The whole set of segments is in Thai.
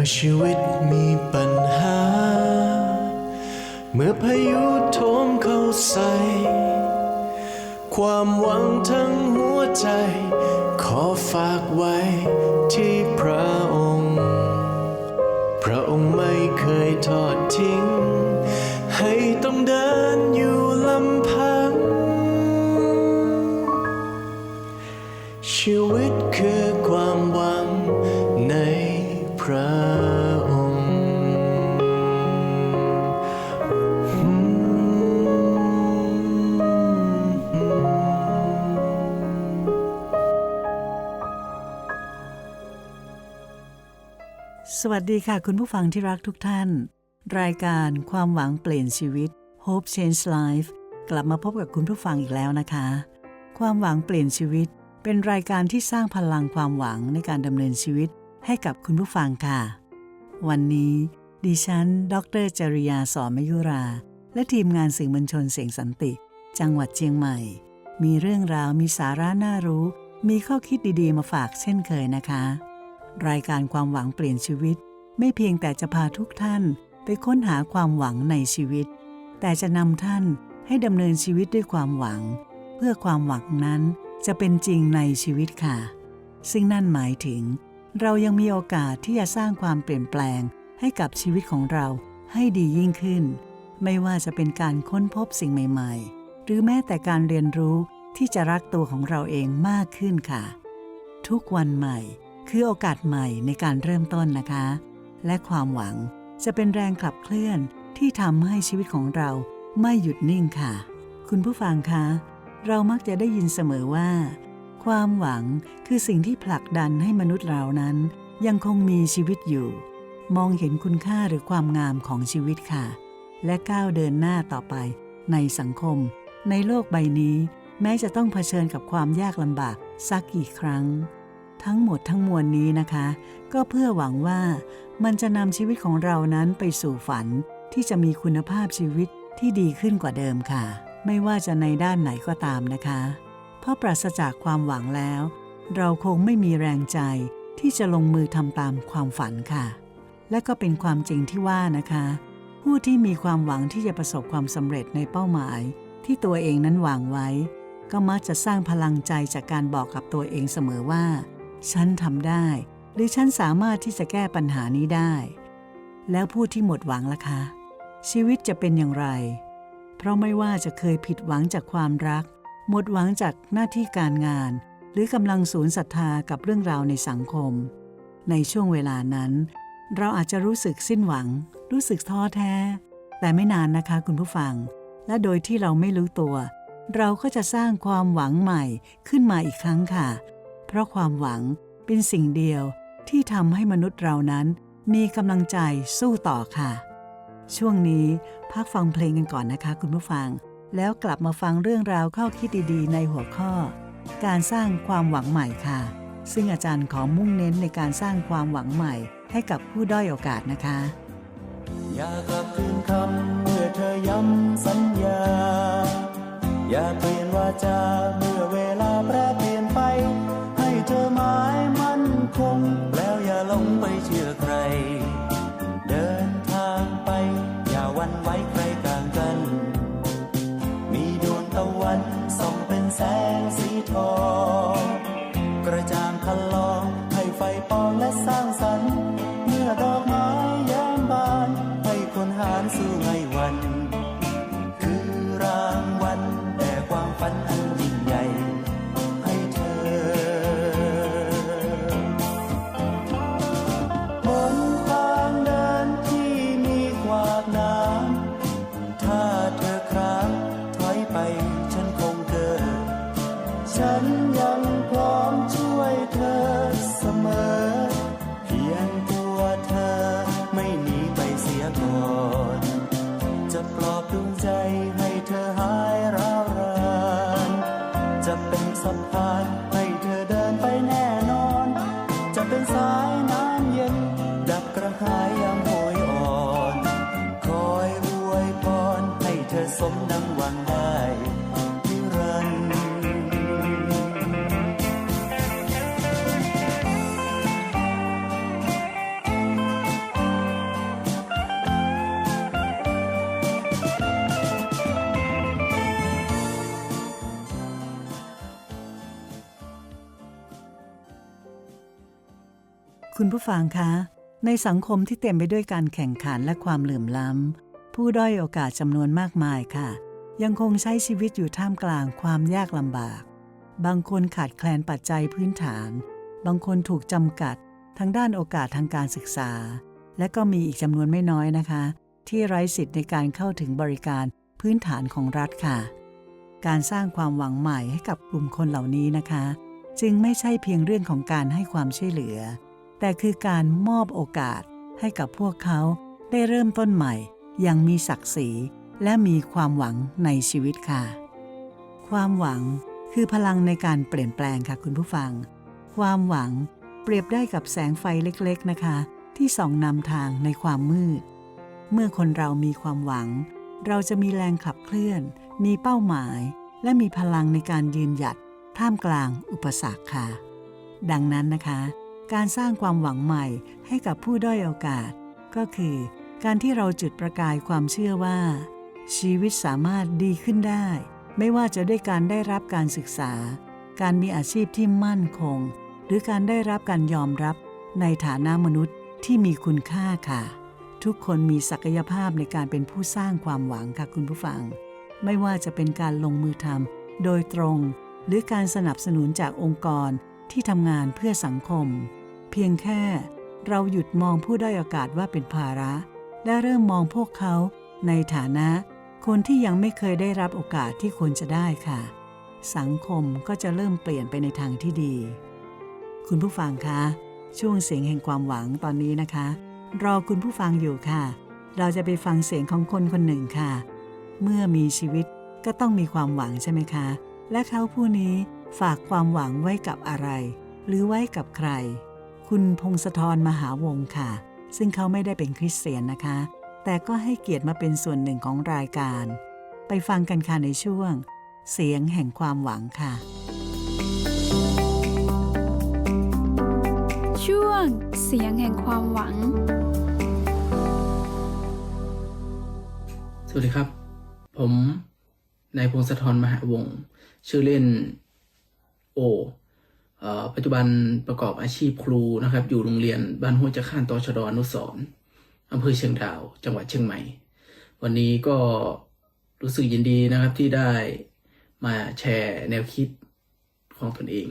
มื่อชีวิตมีปัญหา เมื่อพายุโถมเข้าใส่ ความหวังทั้งหัวใจ ขอฝากไว้ที่พระองค์ พระองค์ไม่เคยทอดทิ้ง ให้ต้องเดินอยู่ลำพัง ชีวิตคือความ สวัสดีค่ะคุณผู้ฟังที่รักทุกท่าน รายการความหวังเปลี่ยนชีวิต Hope Change Life กลับมาพบกับคุณผู้ฟังอีกแล้วนะคะ ความหวังเปลี่ยนชีวิต เป็นรายการที่สร้างพลังความหวังในการดำเนินชีวิตให้กับคุณผู้ฟังค่ะ วันนี้ดิฉัน ดรจริยาสอนมยุรา และทีมงานสื่อมวลชนเสียงสันติ จังหวัดเชียงใหม่ มีเรื่องราวมีสาระน่ารู้ มีข้อคิดดีๆ มาฝากเช่นเคยนะคะ รายการความหวังเปลี่ยนชีวิต ไม่เพียงแต่จะพาทุกท่านไปค้นหาความหวังในชีวิต แต่จะนำท่านให้ดำเนินชีวิตด้วยความหวัง เพื่อความหวังนั้นจะเป็นจริงในชีวิตค่ะ ซึ่งนั่นหมายถึง เรายังมีโอกาสที่จะสร้างความเปลี่ยนแปลงให้กับชีวิตของเราให้ดียิ่งขึ้น ไม่ว่าจะเป็นการค้นพบสิ่งใหม่ ๆ หรือแม้แต่การเรียนรู้ที่จะรักตัวของเราเองมากขึ้นค่ะ ทุกวันใหม่ คือโอกาสใหม่ในการเริ่มต้นนะคะ และความหวังจะเป็นแรงขับเคลื่อนที่ทำให้ชีวิตของเราไม่หยุดนิ่งค่ะ คุณผู้ฟังคะ เรามักจะได้ยินเสมอว่า ความหวังคือสิ่งที่ผลักดันให้มนุษย์เรานั้น ยังคงมีชีวิตอยู่ มองเห็นคุณค่าหรือความงามของชีวิตค่ะ และก้าวเดินหน้าต่อไปในสังคม ในโลกใบนี้ แม้จะต้องเผชิญกับความยากลำบากสักกี่ครั้ง ทั้งหมดทั้งมวลนี้นะคะ ก็เพื่อหวังว่ามันจะนำชีวิตของเรานั้นไปสู่ฝันที่จะมีคุณภาพชีวิตที่ดีขึ้นกว่าเดิมค่ะ ไม่ว่าจะในด้านไหนก็ตามนะคะ เพราะปราศจากความหวังแล้ว เราคงไม่มีแรงใจที่จะลงมือทำตามความฝันค่ะ และก็เป็นความจริงที่ว่านะคะ ผู้ที่มีความหวังที่จะประสบความสำเร็จในเป้าหมาย ที่ตัวเองนั้นวางไว้ ก็มักจะสร้างพลังใจจากการบอกกับตัวเองเสมอว่า ฉันทำได้ หรือฉันสามารถที่จะแก้ปัญหานี้ได้ แล้วผู้ที่หมดหวังล่ะคะ ชีวิตจะเป็นอย่างไร เพราะไม่ว่าจะเคยผิดหวังจากความรัก หมดหวังจากหน้าที่การงาน หรือกำลังสูญศรัทธากับเรื่องราวในสังคม ในช่วงเวลานั้น เราอาจจะรู้สึกสิ้นหวัง รู้สึกท้อแท้ แต่ไม่นานนะคะคุณผู้ฟัง และโดยที่เราไม่รู้ตัว เราก็จะสร้างความหวังใหม่ขึ้นมาอีกครั้งค่ะ เพราะความหวังเป็นสิ่งเดียวที่ทำให้มนุษย์เรานั้นมีกำลังใจสู้ต่อค่ะ ช่วงนี้พักฟังเพลงกันก่อนนะคะคุณผู้ฟัง แล้วกลับมาฟังเรื่องราวข้อคิดดีๆ ในหัวข้อ การสร้างความหวังใหม่ค่ะ ซึ่งอาจารย์ขอมุ่งเน้นในการสร้างความหวังใหม่ ให้กับผู้ด้อยโอกาสนะคะ อย่ากลับคืนคำเมื่อเธอย้ำสัญญา อย่าเปลี่ยนวาจาเมื่อเวลาแปรเปลี่ยน เธอหมายมั่นคง แล้วอย่าหลงไปเชื่อใคร เดินทางไป อย่าหวันไหว้ใครกลางกัน มีดวงตะวันส่องเป็นแสงสีทอง จะปลอบดวงใจให้เธอหายร้าวราน จะเป็นสะพาน ผู้ฟังคะ ในสังคมที่เต็มไปด้วยการแข่งขันและความเหลื่อมล้ำ ผู้ด้อยโอกาสจำนวนมากมายค่ะ ยังคงใช้ชีวิตอยู่ท่ามกลางความยากลำบาก บางคนขาดแคลนปัจจัยพื้นฐาน บางคนถูกจำกัดทางด้านโอกาสทางการศึกษา และก็มีอีกจำนวนไม่น้อยนะคะ ที่ไร้สิทธิ์ในการเข้าถึงบริการพื้นฐานของรัฐค่ะ การสร้างความหวังใหม่ให้กับกลุ่มคนเหล่านี้นะคะ จึงไม่ใช่เพียงเรื่องของการให้ความช่วยเหลือ แต่คือการมอบโอกาสให้กับพวกเขาได้เริ่มต้นใหม่อย่างมีศักดิ์ศรีและมีความหวังในชีวิตค่ะ ความหวังคือพลังในการเปลี่ยนแปลงค่ะคุณผู้ฟัง ความหวังเปรียบได้กับแสงไฟเล็กๆนะคะ ที่ส่องนำทางในความมืด เมื่อคนเรามีความหวัง เราจะมีแรงขับเคลื่อน มีเป้าหมาย และมีพลังในการยืนหยัดท่ามกลางอุปสรรคค่ะ ดังนั้นนะคะ การสร้างความหวังใหม่ให้กับผู้ด้อยโอกาส ก็คือ การที่เราจุดประกายความเชื่อว่า ชีวิตสามารถดีขึ้นได้ ไม่ว่าจะด้วยการได้รับการศึกษา การมีอาชีพที่มั่นคง หรือการได้รับการยอมรับในฐานะมนุษย์ที่มีคุณค่าค่ะ ทุกคนมีศักยภาพในการเป็นผู้สร้างความหวังค่ะคุณผู้ฟัง ไม่ว่าจะเป็นการลงมือทำโดยตรง หรือการสนับสนุนจากองค์กรที่ทำงานเพื่อสังคม เพียงแค่ เราหยุดมองผู้ได้อยโอกาสว่าเป็นภาระ และเริ่มมองพวกเขาในฐานะ คนที่ยังไม่เคยได้รับโอกาสที่ควรจะได้ค่ะ สังคมก็จะเริ่มเปลี่ยนไปในทางที่ดี คุณผู้ฟังคะ ช่วงเสียงแห่งความหวังตอนนี้นะคะ รอคุณผู้ฟังอยู่ค่ะ เราจะไปฟังเสียงของคนคนหนึ่งค่ะ เมื่อมีชีวิตก็ต้องมีความหวังใช่ไหมคะ และเขาผู้นี้ฝากความหวังไว้กับอะไร หรือไว้กับใคร คุณพงศธรมหาวงศ์ค่ะ ซึ่งเขาไม่ได้เป็นคริสเตียนนะคะ แต่ก็ให้เกียรติมาเป็นส่วนหนึ่งของรายการ ไปฟังกันค่ะในช่วง เสียงแห่งความหวังค่ะ ช่วงเสียงแห่งความหวัง สวัสดีครับ ผมนายพงศธรมหาวงศ์ชื่อเล่นโอเอ่อ ปัจจุบันประกอบอาชีพครูนะครับ อยู่โรงเรียนบ้านห้วยจะข้านตชดอนุสรณ์อำเภอเชียงดาว จังหวัดเชียงใหม่ วันนี้ก็รู้สึกยินดีนะครับที่ได้มาแชร์แนวคิดของตนเอง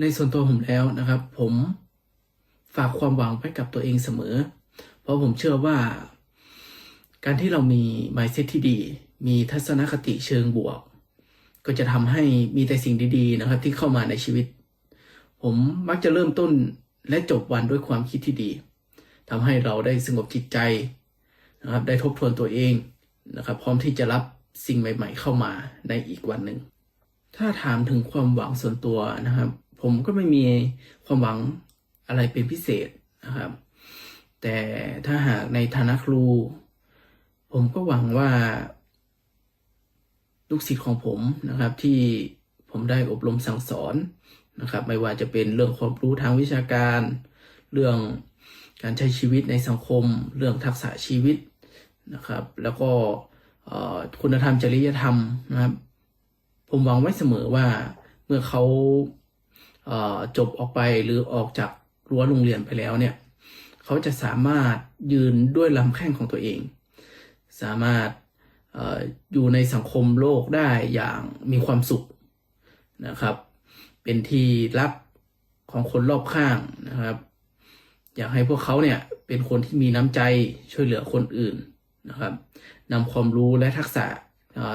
ในส่วนตัวผมแล้วนะครับ ผมฝากความหวังไว้กับตัวเองเสมอ เพราะผมเชื่อว่า การที่เรามี mindset ที่ดี มีทัศนคติเชิงบวก ก็จะทำให้มีแต่สิ่งดีๆนะครับ ที่เข้ามาในชีวิต ผมมักจะเริ่มต้นและจบวันด้วยความคิดที่ดีทำให้เราได้สงบจิตใจนะครับ ได้ทบทวนตัวเองนะครับ พร้อมที่จะรับสิ่งใหม่ ๆ เข้ามาในอีกวันหนึ่ง ถ้าถามถึงความหวังส่วนตัวนะครับ ผมก็ไม่มีความหวังอะไรเป็นพิเศษนะครับ แต่ถ้าหากในฐานะครู ผมก็หวังว่า ลูกศิษย์ของผมนะครับที่ผมได้อบรมสั่งสอนนะครับ ไม่ว่าจะเป็นเรื่องความรู้ทางวิชาการ เรื่องการใช้ชีวิตในสังคม เรื่องทักษะชีวิตนะครับ แล้วก็คุณธรรมจริยธรรมนะครับ ผมหวังไว้เสมอว่าเมื่อเขาเจบออกไปหรือออกจากรั้วโรงเรียนไปแล้วเนี่ย เขาจะสามารถยืนด้วยลำแข้งของตัวเอง สามารถ อยู่ในสังคมโลกได้อย่างมีความสุขนะครับ เป็นที่รักของคนรอบข้างนะครับ อยากให้พวกเขาเนี่ยเป็นคนที่มีน้ำใจช่วยเหลือคนอื่นนะครับนำความรู้และทักษะ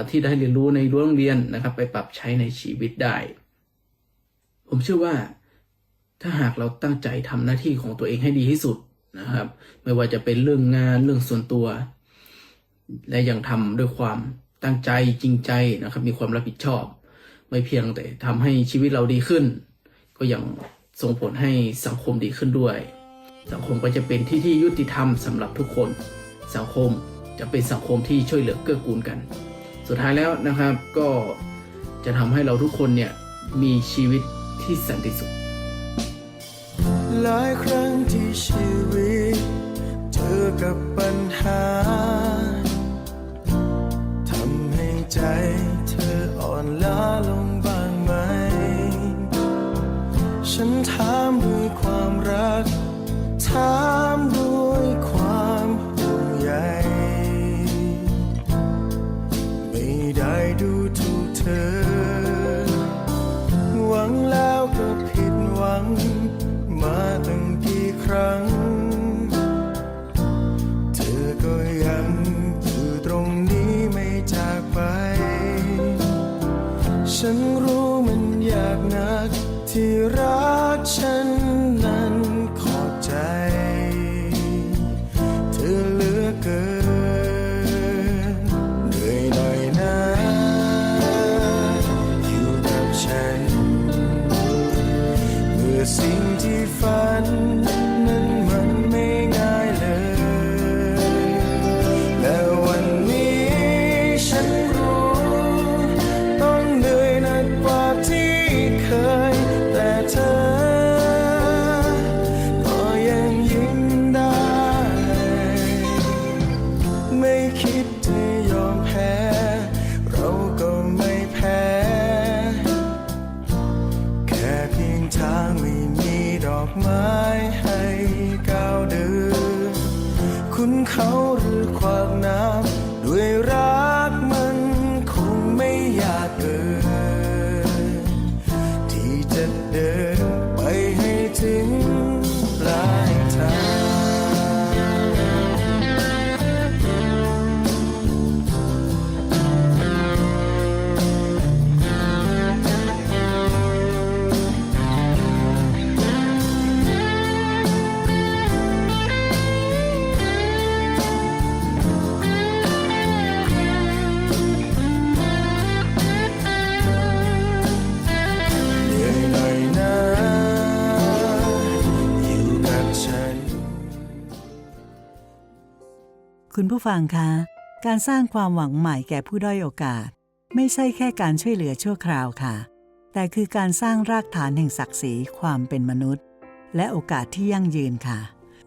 ที่ได้เรียนรู้ในรั้วโรงเรียนนะครับ ไปปรับใช้ในชีวิตได้ ผมเชื่อว่าถ้าหากเราตั้งใจทำหน้าที่ของตัวเองให้ดีที่สุดนะครับ ไม่ว่าจะเป็นเรื่องงานเรื่องส่วนตัว และยังทำด้วยความตั้งใจจริงใจนะครับ มีความรับผิดชอบ ไม่เพียงแต่ทำให้ชีวิตเราดีขึ้น ก็ยังส่งผลให้สังคมดีขึ้นด้วย สังคมก็จะเป็นที่ที่ยุติธรรมสำหรับทุกคน สังคมจะเป็นสังคมที่ช่วยเหลือเกื้อกูลกัน สุดท้ายแล้วนะครับก็จะทำให้เราทุกคนเนี่ยมีชีวิตที่สันติสุขหลายครั้งที่ชีวิตเจอกับปัญหา ใจเธออ่อนล้าลงบ้างไหม ฉันถามด้วยความรัก ถามด้วย คุณผู้ฟังคะ การสร้างความหวังใหม่แก่ผู้ด้อยโอกาส ไม่ใช่แค่การช่วยเหลือชั่วคราวค่ะ แต่คือการสร้างรากฐานแห่งศักดิ์ศรีความเป็นมนุษย์ และโอกาสที่ยั่งยืนค่ะ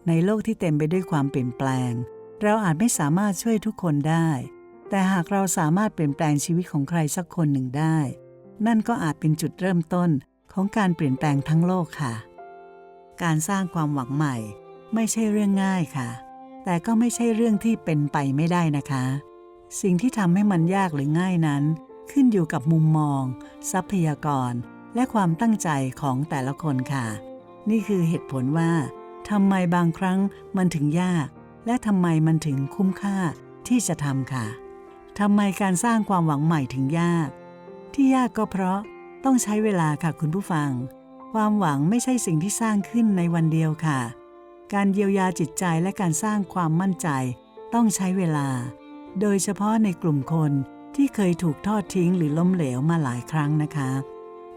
ในโลกที่เต็มไปด้วยความเปลี่ยนแปลง เราอาจไม่สามารถช่วยทุกคนได้ แต่หากเราสามารถเปลี่ยนแปลงชีวิตของใครสักคนหนึ่งได้ นั่นก็อาจเป็นจุดเริ่มต้นของการเปลี่ยนแปลงทั้งโลกค่ะ การสร้างความหวังใหม่ ไม่ใช่เรื่องง่ายค่ะ แต่ก็ไม่ใช่เรื่องที่เป็นไปไม่ได้นะคะ สิ่งที่ทำให้มันยากหรือง่ายนั้น ขึ้นอยู่กับมุมมอง ทรัพยากร และความตั้งใจของแต่ละคนค่ะ นี่คือเหตุผลว่าทำไมบางครั้งมันถึงยาก และทำไมมันถึงคุ้มค่าที่จะทำค่ะทำไมการสร้างความหวังใหม่ถึงยาก ที่ยากก็เพราะต้องใช้เวลาค่ะคุณผู้ฟัง ความหวังไม่ใช่สิ่งที่สร้างขึ้นในวันเดียวค่ะ การเยียวยาจิตใจและการสร้างความมั่นใจต้องใช้เวลา โดยเฉพาะในกลุ่มคนที่เคยถูกทอดทิ้งหรือล้มเหลวมาหลายครั้งนะคะ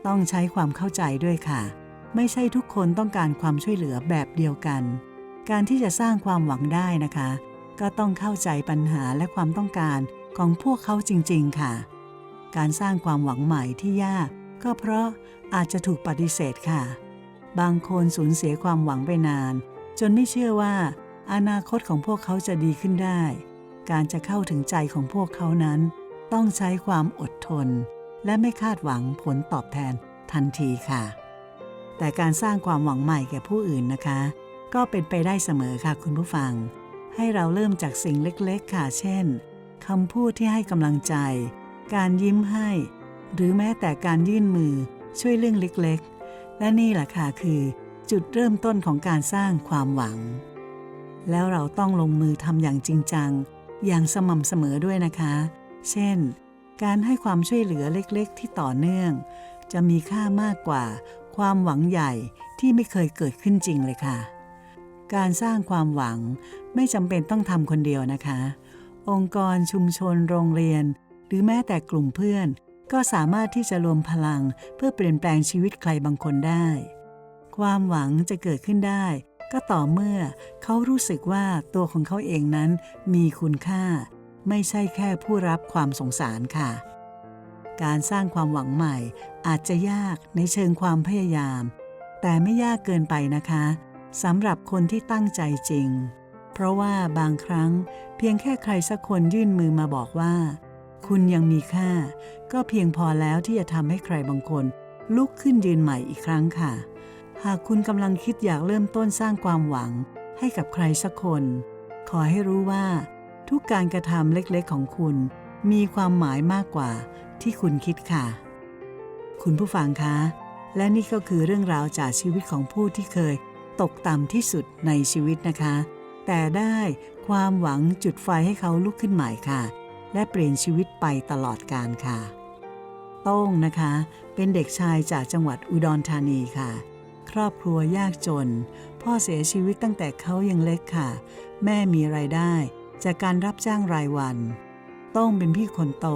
ต้องใช้ความเข้าใจด้วยค่ะ ไม่ใช่ทุกคนต้องการความช่วยเหลือแบบเดียวกัน การที่จะสร้างความหวังได้นะคะ ก็ต้องเข้าใจปัญหาและความต้องการของพวกเขาจริง ๆ ค่ะ การสร้างความหวังใหม่ที่ยาก ก็เพราะอาจจะถูกปฏิเสธค่ะ บางคนสูญเสียความหวังไปนาน จนไม่เชื่อว่า อนาคตของพวกเขาจะดีขึ้นได้ การจะเข้าถึงใจของพวกเขานั้น ต้องใช้ความอดทน และไม่คาดหวังผลตอบแทนทันทีค่ะ แต่การสร้างความหวังใหม่แก่ผู้อื่นนะคะ ก็เป็นไปได้เสมอค่ะคุณผู้ฟัง ให้เราเริ่มจากสิ่งเล็กๆ ค่ะ เช่นคำพูดที่ให้กำลังใจ การยิ้มให้ หรือแม้แต่การยื่นมือช่วยเรื่องเล็กๆ และนี่แหละค่ะคือ จุดเริ่มต้นของการสร้างความหวัง แล้วเราต้องลงมือทำอย่างจริงจัง อย่างสม่ำเสมอด้วยนะคะ เช่น การให้ความช่วยเหลือเล็กๆ ที่ต่อเนื่อง จะมีค่ามากกว่า ความหวังใหญ่ที่ไม่เคยเกิดขึ้นจริงเลยค่ะ การสร้างความหวังไม่จำเป็นต้องทำคนเดียวนะคะ องค์กรชุมชนโรงเรียน หรือแม้แต่กลุ่มเพื่อน ก็สามารถที่จะรวมพลังเพื่อเปลี่ยนแปลงชีวิตใครบางคนได้ ความหวังจะเกิดขึ้นได้ ก็ต่อเมื่อเขารู้สึกว่าตัวของเขาเองนั้นมีคุณค่า ไม่ใช่แค่ผู้รับความสงสารค่ะ การสร้างความหวังใหม่อาจจะยากในเชิงความพยายาม แต่ไม่ยากเกินไปนะคะสำหรับคนที่ตั้งใจจริง เพราะว่าบางครั้งเพียงแค่ใครสักคนยื่นมือมาบอกว่า คุณยังมีค่า ก็เพียงพอแล้วที่จะทำให้ใครบางคนลุกขึ้นยืนใหม่อีกครั้งค่ะ หากคุณกำลังคิดอยากเริ่มต้นสร้างความหวังให้กับใครสักคน ขอให้รู้ว่า ทุกการกระทำเล็กๆของคุณ มีความหมายมากกว่าที่คุณคิดค่ะ คุณผู้ฟังคะ และนี่ก็คือเรื่องราวจากชีวิตของผู้ที่เคย ตกต่ำที่สุดในชีวิตนะคะ แต่ได้ความหวังจุดไฟให้เขาลุกขึ้นใหม่ค่ะ และเปลี่ยนชีวิตไปตลอดกาลค่ะ โต้งนะคะ เป็นเด็กชายจากจังหวัดอุดรธานีค่ะ ครอบครัวยากจน พ่อเสียชีวิตตั้งแต่เขายังเล็กค่ะ แม่มีไรายได้ จากการรับจ้างรายวัน ต้องเป็นพี่คนโต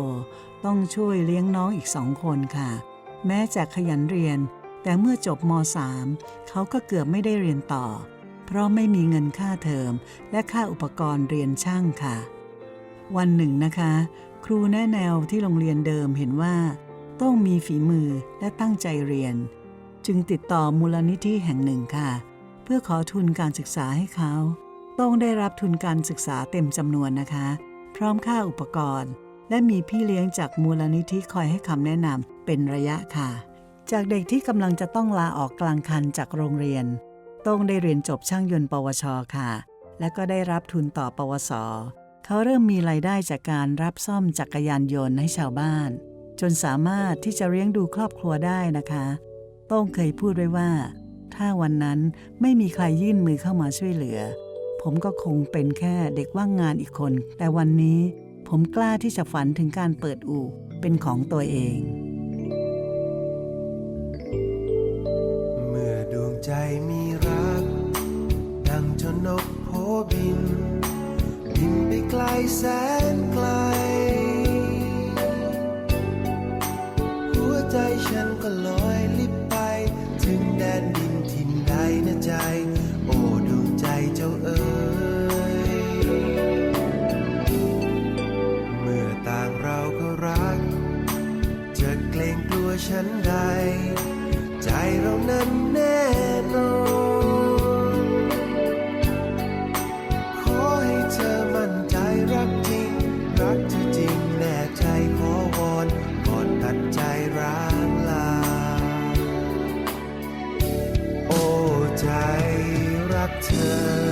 ต้องช่วยเลี้ยงน้องอีกสองคนค่ะ แม้จะขยันเรียน แต่เมื่อจบม .3 เขาก็เกือบไม่ได้เรียนต่อ เพราะไม่มีเงินค่าเทอม และค่าอุปกรณ์เรียนช่างค่ะ วันหนึ่งนะคะ ครูแนะแนวที่โรงเรียนเดิมเห็นว่า ต้องมีฝีมือและตั้งใจเรียน จึงติดต่อมูลนิธิแห่งหนึ่งค่ะ เพื่อขอทุนการศึกษาให้เขา ต้องได้รับทุนการศึกษาเต็มจำนวนนะคะ พร้อมค่าอุปกรณ์ และมีพี่เลี้ยงจากมูลนิธิคอยให้คำแนะนำเป็นระยะค่ะ จากเด็กที่กำลังจะต้องลาออกกลางคันจากโรงเรียน ต้องได้เรียนจบช่างยนต์ปวชค่ะ และก็ได้รับทุนต่อปวสเขาเริ่มมีรายได้จากการรับซ่อมจักรยานยนต์ให้ชาวบ้าน จนสามารถที่จะเลี้ยงดูครอบครัวได้นะคะ ต้งเคยพูดไว้ว่า ถ้าวันนั้นไม่มีใครยื่นมือเข้ามาช่วยเหลือ ผมก็คงเป็นแค่เด็กว่างงานอีกคน แต่วันนี้ผมกล้าที่จะฝันถึงการเปิดอู่เป็นของตัวเอง เมื่อดวงใจมีรัก ดังจนนกโผบินบินไปไกลแสน รั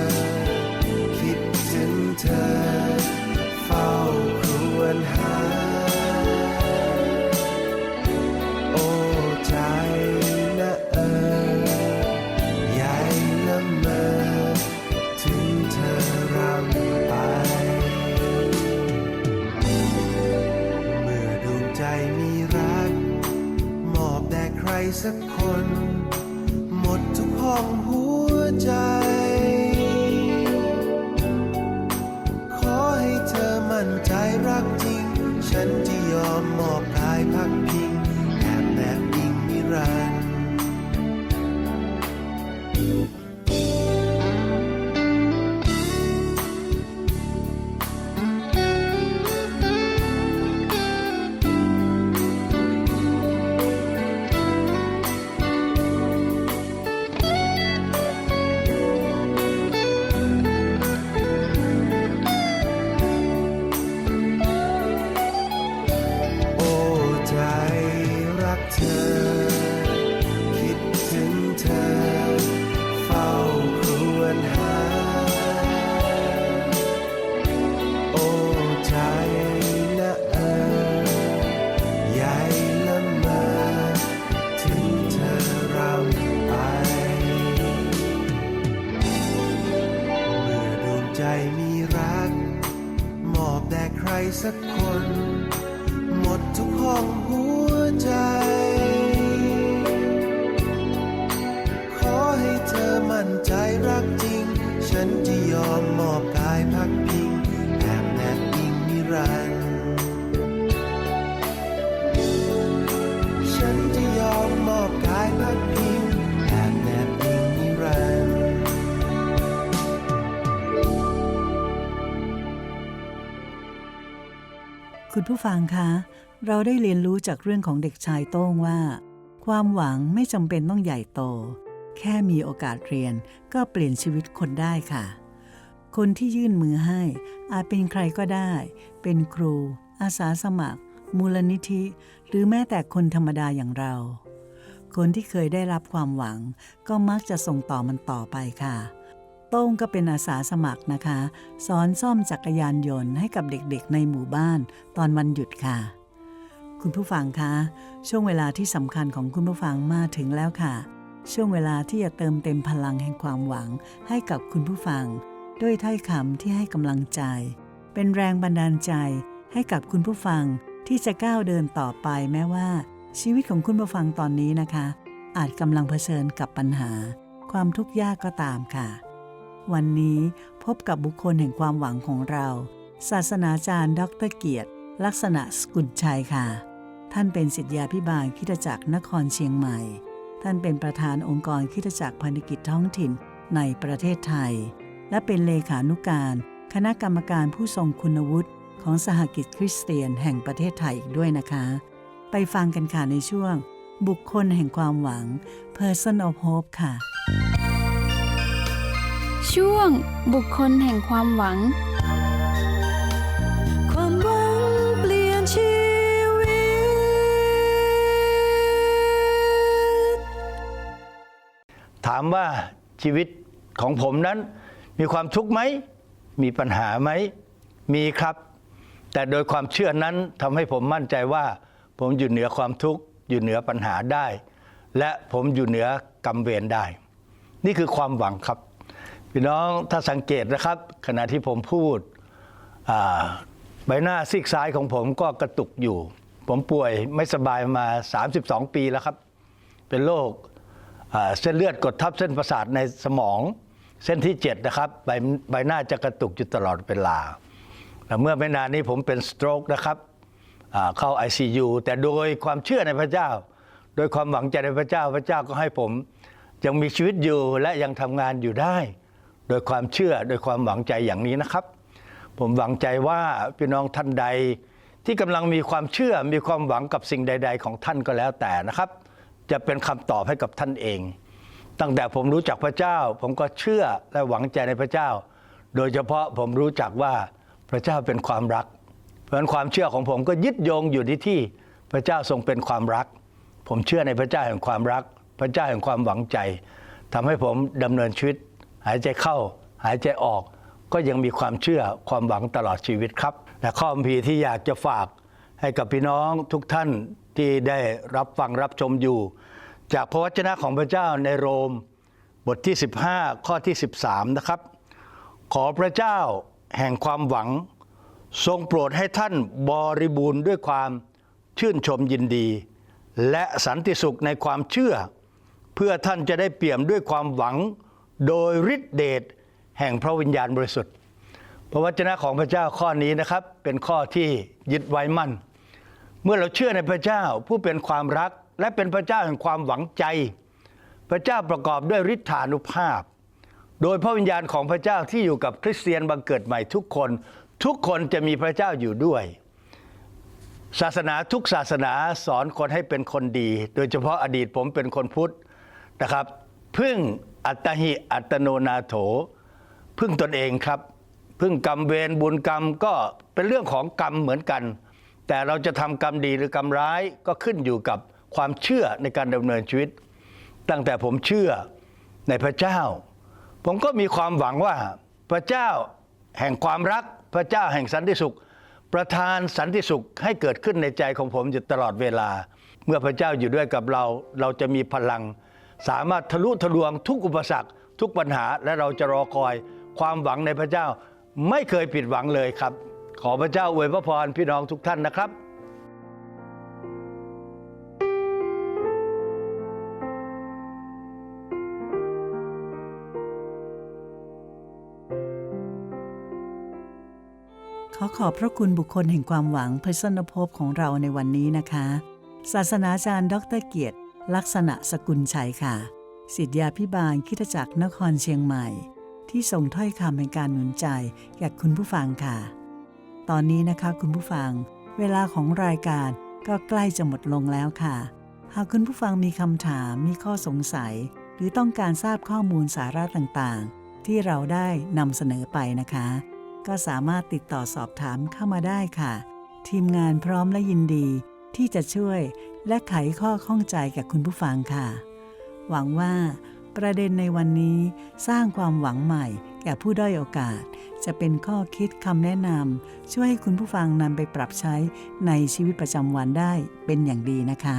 คุณผู้ฟังคะ เราได้เรียนรู้จากเรื่องของเด็กชายโต้งว่า ความหวังไม่จำเป็นต้องใหญ่โต แค่มีโอกาสเรียนก็เปลี่ยนชีวิตคนได้ค่ะ คนที่ยื่นมือให้ อาจเป็นใครก็ได้ เป็นครู อาสาสมัคร มูลนิธิ หรือแม้แต่คนธรรมดาอย่างเรา คนที่เคยได้รับความหวัง ก็มักจะส่งต่อมันต่อไปค่ะ โต้งก็เป็นอาสาสมัครนะคะ สอนซ่อมจักรยานยนต์ให้กับเด็กๆในหมู่บ้านตอนวันหยุดค่ะ คุณผู้ฟังคะ ช่วงเวลาที่สำคัญของคุณผู้ฟังมาถึงแล้วค่ะ ช่วงเวลาที่จะเติมเต็มพลังแห่งความหวังให้กับคุณผู้ฟัง ด้วยถ้อยคำที่ให้กำลังใจ เป็นแรงบันดาลใจให้กับคุณผู้ฟังที่จะก้าวเดินต่อไปแม้ว่า ชีวิตของคุณผู้ฟังตอนนี้นะคะ อาจกำลังเผชิญกับปัญหา ความทุกข์ยากก็ตามค่ะ วันนี้พบกับบุคคลแห่งความหวังของเรา ศาสนาจารย์ ดรเกียรติ ลักษณะสกุลชัยค่ะ ท่านเป็นศิษยาพิบาลคิดจักรนครเชียงใหม่ ท่านเป็นประธานองค์กรคิดจักรพันธกิจท้องถิ่นในประเทศไทย และเป็นเลขานุการ คณะกรรมการผู้ทรงคุณวุฒิของสหกิจคริสเตียนแห่งประเทศไทยอีกด้วยนะคะ ไปฟังกันค่ะในช่วง บุคคลแห่งความหวัง Person of Hope ค่ะ ช่วงบุคคลแห่งความหวัง ความหวังเปลี่ยนชีวิต ถามว่าชีวิตของผมนั้น มีความทุกข์ไหม มีปัญหาไหม มีครับ แต่โดยความเชื่อนั้นทำให้ผมมั่นใจว่า ผมอยู่เหนือความทุกข์ อยู่เหนือปัญหาได้ และผมอยู่เหนือกรรมเวรได้ นี่คือความหวังครับ พี่น้องถ้าสังเกตนะครับ ขณะที่ผมพูดใบหน้าซีกซ้ายของผมก็กระตุกอยู่ ผมป่วยไม่สบายมา 32 ปีแล้วครับ เป็นโรคเส้นเลือดกดทับเส้นประสาทในสมอง เส้นที่ 7 นะครับ ใบใบหน้าจะกระตุกอยู่ตลอดเวลาแต่เมื่อไม่นานนี้ผมเป็นสโตรกนะครับเข้า ICU แต่โดยความเชื่อในพระเจ้า โดยความหวังใจในพระเจ้าพระเจ้าก็ให้ผมยังมีชีวิตอยู่และยังทำงานอยู่ได้ โดยความเชื่อโดยความหวังใจอย่างนี้นะครับ ผมหวังใจว่าพี่น้องท่านใดที่กำลังมีความเชื่อมีความหวังกับสิ่งใด ๆ ของท่านก็แล้วแต่นะครับ จะเป็นคำตอบให้กับท่านเอง ตั้งแต่ผมรู้จักพระเจ้า ผมก็เชื่อและหวังใจในพระเจ้า โดยเฉพาะผมรู้จักว่าพระเจ้าเป็นความรัก เพราะฉะนั้นความเชื่อของผมก็ยึดโยงอยู่ที่ที่พระเจ้าทรงเป็นความรัก ผมเชื่อในพระเจ้าแห่งความรัก พระเจ้าแห่งความหวังใจทำให้ผมดำเนินชีวิต หายใจเข้า หายใจออก ก็ยังมีความเชื่อความหวังตลอดชีวิตครับ และข้อมพีที่อยากจะฝากให้กับพี่น้องทุกท่านที่ได้รับฟังรับชมอยู่ จากพระวจนะของพระเจ้าในโรมบทที่ 15 ข้อที่ 13 นะครับ ขอพระเจ้าแห่งความหวัง ทรงโปรดให้ท่านบริบูรณ์ด้วยความชื่นชมยินดี และสันติสุขในความเชื่อ เพื่อท่านจะได้เปี่ยมด้วยความหวัง โดยฤทธิเดชแห่งพระวิญญาณบริสุทธิ์ พระวจนะของพระเจ้าข้อนี้นะครับ เป็นข้อที่ยึดไว้มั่น เมื่อเราเชื่อในพระเจ้าผู้เป็นความรักและเป็นพระเจ้าแห่งความหวังใจ พระเจ้าประกอบด้วยฤทธานุภาพ โดยพระวิญญาณของพระเจ้าที่อยู่กับคริสเตียนบังเกิดใหม่ทุกคน ทุกคนจะมีพระเจ้าอยู่ด้วย ศาสนาทุกศาสนาสอนคนให้เป็นคนดี โดยเฉพาะอดีตผมเป็นคนพุทธนะครับ พึ่ง อัตหิอัตโนนาโถ พึ่งตนเองครับ พึ่งกรรมเวรบุญกรรมก็เป็นเรื่องของกรรมเหมือนกัน แต่เราจะทำกรรมดีหรือกรรมร้ายก็ขึ้นอยู่กับความเชื่อในการดำเนินชีวิต ตั้งแต่ผมเชื่อในพระเจ้า ผมก็มีความหวังว่าพระเจ้าแห่งความรักพระเจ้าแห่งสันติสุข ประทานสันติสุขให้เกิดขึ้นในใจของผมอยู่ตลอดเวลา เมื่อพระเจ้าอยู่ด้วยกับเรา เราจะมีพลัง สามารถทะลุทะลวงทุกอุปสรรค ทุกปัญหาและเราจะรอคอยความหวังในพระเจ้า ไม่เคยผิดหวังเลยครับ ขอพระเจ้าอวยพระพรพี่น้องทุกท่านนะครับขอขอบพระคุณบุคคลแห่งความหวังพระสนภพของเราในวันนี้นะคะ ศาสนาจารย์ ดรเกียรติ ลักษณะสกุลชัยค่ะสิทธยาพิบาลคิดจักรนครเชียงใหม่ ที่ส่งถ้อยคำแห่งการหนุนใจแก่คุณผู้ฟังค่ะ ตอนนี้นะคะคุณผู้ฟัง เวลาของรายการก็ใกล้จะหมดลงแล้วค่ะ หากคุณผู้ฟังมีคำถามมีข้อสงสัย หรือต้องการทราบข้อมูลสาระต่างๆ ที่เราได้นำเสนอไปนะคะ ก็สามารถติดต่อสอบถามเข้ามาได้ค่ะ ทีมงานพร้อมและยินดีที่จะช่วย และไขข้อข้องใจกับคุณผู้ฟังค่ะ หวังว่าประเด็นในวันนี้สร้างความหวังใหม่แก่ผู้ด้อยโอกาส จะเป็นข้อคิดคำแนะนำช่วยให้คุณผู้ฟังนำไปปรับใช้ในชีวิตประจำวันได้เป็นอย่างดีนะคะ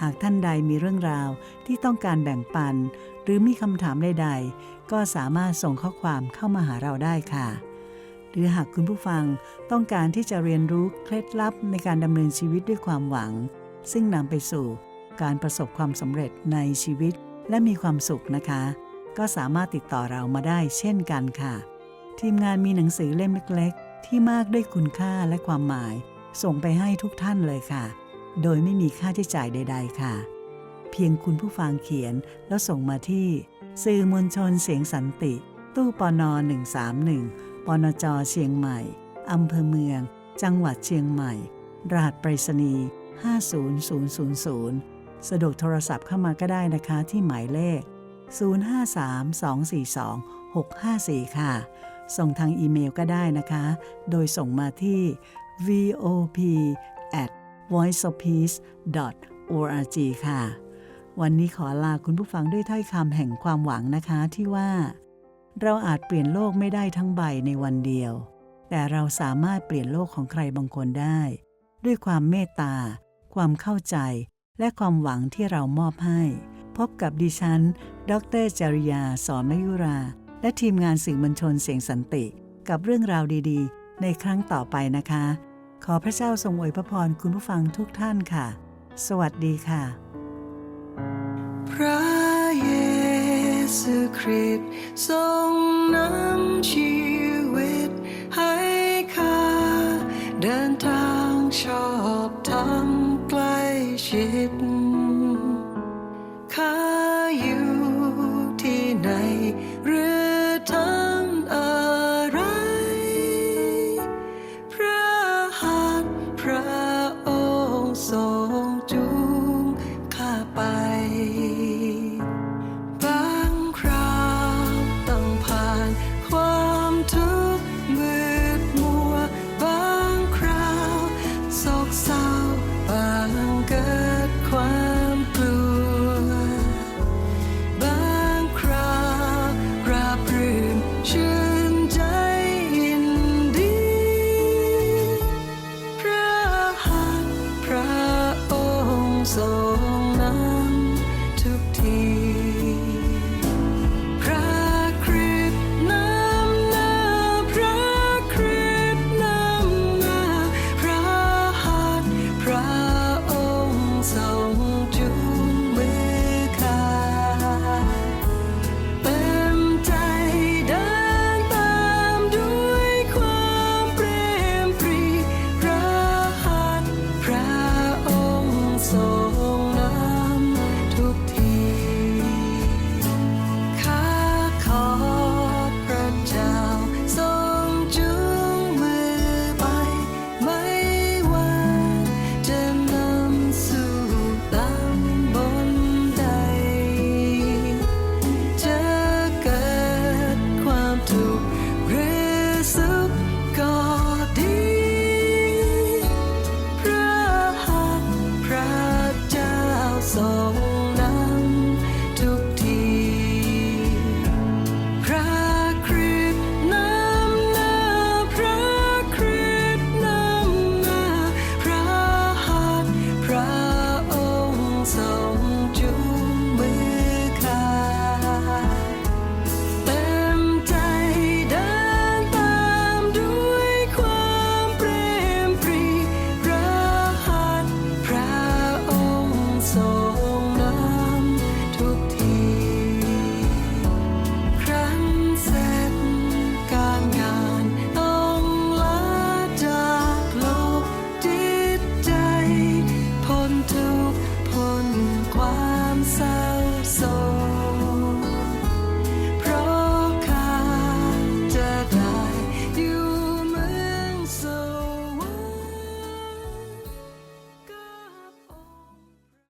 หากท่านใดมีเรื่องราวที่ต้องการแบ่งปัน หรือมีคำถามใดๆ ก็สามารถส่งข้อความเข้ามาหาเราได้ค่ะ หรือหากคุณผู้ฟังต้องการที่จะเรียนรู้เคล็ดลับในการดำเนินชีวิตด้วยความหวัง ซึ่งนำไปสู่การประสบความสำเร็จในชีวิตและมีความสุขนะคะ ก็สามารถติดต่อเรามาได้เช่นกันค่ะ ทีมงานมีหนังสือเล่มเล็กๆ ที่มากด้วยคุณค่าและความหมาย ส่งไปให้ทุกท่านเลยค่ะ โดยไม่มีค่าใช้จ่ายใด ๆ ค่ะ เพียงคุณผู้ฟังเขียนแล้วส่งมาที่ สื่อมวลชนเสียงสันติ ตู้ปน131ปนจเชียงใหม่อำเภอเมือง จังหวัดเชียงใหม่รหัสไปรษณีย์ 50000 สะดวกโทรศัพท์เข้ามาก็ได้นะคะที่หมายเลข 053-242-654ค่ะ ส่งทางอีเมลก็ได้นะคะ โดยส่งมาที่ vop at voiceofpeace org ค่ะ วันนี้ขอลาคุณผู้ฟังด้วยถ้อยคำแห่งความหวังนะคะที่ว่า เราอาจเปลี่ยนโลกไม่ได้ทั้งใบในวันเดียว แต่เราสามารถเปลี่ยนโลกของใครบางคนได้ ด้วยความเมตตา ความเข้าใจ และความหวังที่เรามอบให้ พบกับดิฉัน ดรจริยา สอนมยุรา และทีมงานสื่อมวลชนเสียงสันติ กับเรื่องราวดีๆ ในครั้งต่อไปนะคะ ขอพระเจ้าทรงอวยพระพรคุณผู้ฟังทุกท่านค่ะ สวัสดีค่ะ พระเยซูคริสต์ทรงนำชีวิตให้ข้าเดินทางชอบทางใกล้